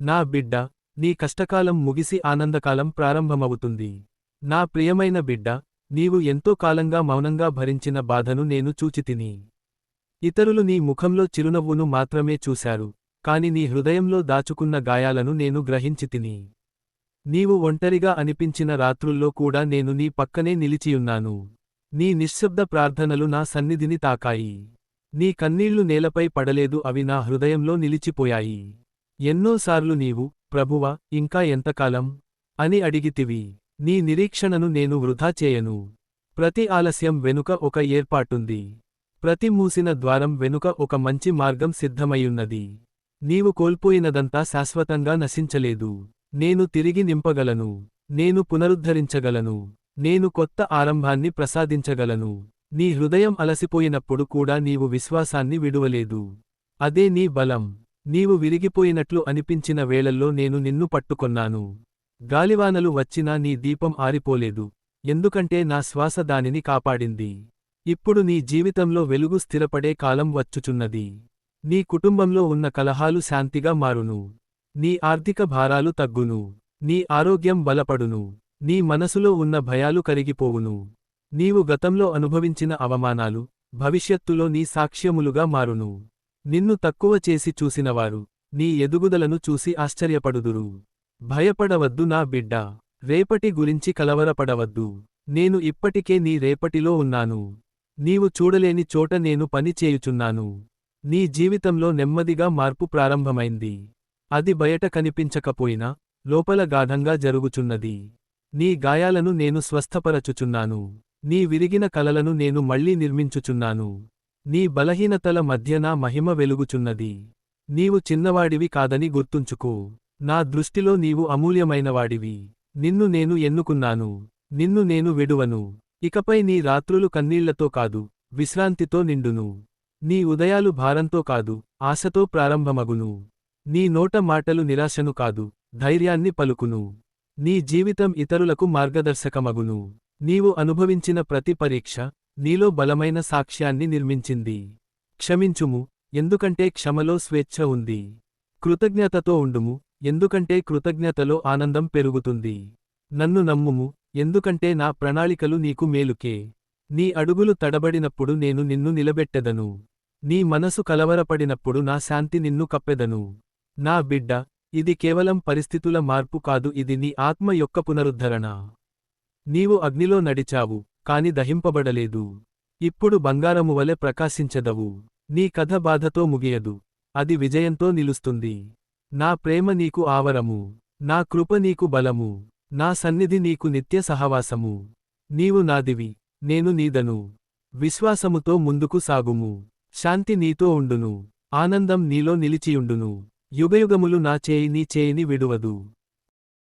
నా బిడ్డ నీ కష్టకాలం ముగిసి ఆనందకాలం ప్రారంభమవుతుంది. నా ప్రియమైన బిడ్డ నీవు ఎంతో కాలంగా మౌనంగా భరించిన బాధను నేను చూచితిని. ఇతరులు నీ ముఖంలో చిరునవ్వును మాత్రమే చూశారు కాని నీ హృదయంలో దాచుకున్న గాయాలను నేను గ్రహించితిని. నీవు ఒంటరిగా అనిపించిన రాత్రుల్లో కూడా నేను నీ పక్కనే నిలిచియున్నాను. నీ నిశ్శబ్ద ప్రార్థనలు నా సన్నిధిని తాకాయి. నీ కన్నీళ్ళు నేలపై పడలేదు అవి నా హృదయంలో నిలిచిపోయాయి. ఎన్నోసార్లు నీవు ప్రభువ ఇంకా ఎంతకాలం? అని అడిగితివి. నీ నిరీక్షణను నేను వృధా చేయను. ప్రతి ఆలస్యం వెనుక ఒక ఏర్పాటుంది. ప్రతి మూసిన ద్వారం వెనుక ఒక మంచి మార్గం సిద్ధమయ్యున్నది. నీవు కోల్పోయినదంతా శాశ్వతంగా నశించలేదు. నేను తిరిగి నింపగలను. నేను పునరుద్ధరించగలను. నేను కొత్త ఆరంభాన్ని ప్రసాదించగలను. నీ హృదయం అలసిపోయినప్పుడు కూడా నీవు విశ్వాసాన్ని విడువలేదు. అదే నీ బలం. నీవు విరిగిపోయినట్లు అనిపించిన వేళల్లో నేను నిన్ను పట్టుకొన్నాను. గాలివానలు వచ్చినా నీ దీపం ఆరిపోలేదు. ఎందుకంటే నా శ్వాస దానిని కాపాడింది. ఇప్పుడు నీ జీవితంలో వెలుగు స్థిరపడే కాలం వచ్చుచున్నది. నీ కుటుంబంలో ఉన్న కలహాలు శాంతిగా మారును. నీ ఆర్థిక భారాలు తగ్గును. నీ ఆరోగ్యం బలపడును. నీ మనసులో ఉన్న భయాలు కరిగిపోవును. నీవు గతంలో అనుభవించిన అవమానాలు భవిష్యత్తులో నీ సాక్ష్యములుగా మారును. నిన్ను తక్కువ చేసి చూసినవారు నీ ఎదుగుదలను చూసి ఆశ్చర్యపడుదురు. భయపడవద్దు నా బిడ్డ రేపటి గురించి కలవరపడవద్దు. నేను ఇప్పటికే నీ రేపటిలో ఉన్నాను. నీవు చూడలేని చోట నేను పని చేయుచున్నాను. నీ జీవితంలో నెమ్మదిగా మార్పు ప్రారంభమైంది. అది బయట కనిపించకపోయినా లోపల గాఢంగా జరుగుచున్నది. నీ గాయాలను నేను స్వస్థపరచుచున్నాను. నీ విరిగిన కలలను నేను మళ్ళీ నిర్మించుచున్నాను. నీ బలహీనతల మధ్య నా మహిమ వెలుగుచున్నది. నీవు చిన్నవాడివి కాదని గుర్తుంచుకో. నా దృష్టిలో నీవు అమూల్యమైనవాడివి. నిన్ను నేను ఎన్నుకున్నాను. నిన్ను నేను విడువను. ఇకపై నీ రాత్రులు కన్నీళ్ళతో కాదు విశ్రాంతితో నిండును. నీ ఉదయాలు భారంతో కాదు ఆశతో ప్రారంభమగును. నీ నోట మాటలు నిరాశను కాదు ధైర్యాన్ని పలుకును. నీ జీవితం ఇతరులకు మార్గదర్శకమగును. నీవు అనుభవించిన ప్రతి పరీక్ష నీలో బలమైన సాక్ష్యాన్ని నిర్మించింది. క్షమించుము ఎందుకంటే క్షమలో స్వేచ్ఛ ఉంది. కృతజ్ఞతతో ఉండుము ఎందుకంటే కృతజ్ఞతలో ఆనందం పెరుగుతుంది. నన్ను నమ్ముము ఎందుకంటే నా ప్రణాళికలు నీకు మేలుకే. నీ అడుగులు తడబడినప్పుడు నేను నిన్ను నిలబెట్టెదను. నీ మనసు కలవరపడినప్పుడు నా శాంతి నిన్ను కప్పెదను. నా బిడ్డ ఇది కేవలం పరిస్థితుల మార్పు కాదు ఇది నీ ఆత్మ యొక్క పునరుద్ధరణ. నీవు అగ్నిలో నడిచావు. కాని దహింపబడలేదు. ఇప్పుడు బంగారము వలె ప్రకాశించదవు. నీ కథ బాధతో ముగియదు. అది విజయంతో నిలుస్తుంది. నా ప్రేమ నీకు ఆవరము. నా కృప నీకు బలము. నా సన్నిధి నీకు నిత్య సహవాసము. నీవు నాదివి. నేను నీదను. విశ్వాసముతో ముందుకు సాగుము. శాంతి నీతో ఉండును. ఆనందం నీలో నిలిచియుండును. యుగయుగములు నా చేయి నీ చేయిని విడువదు.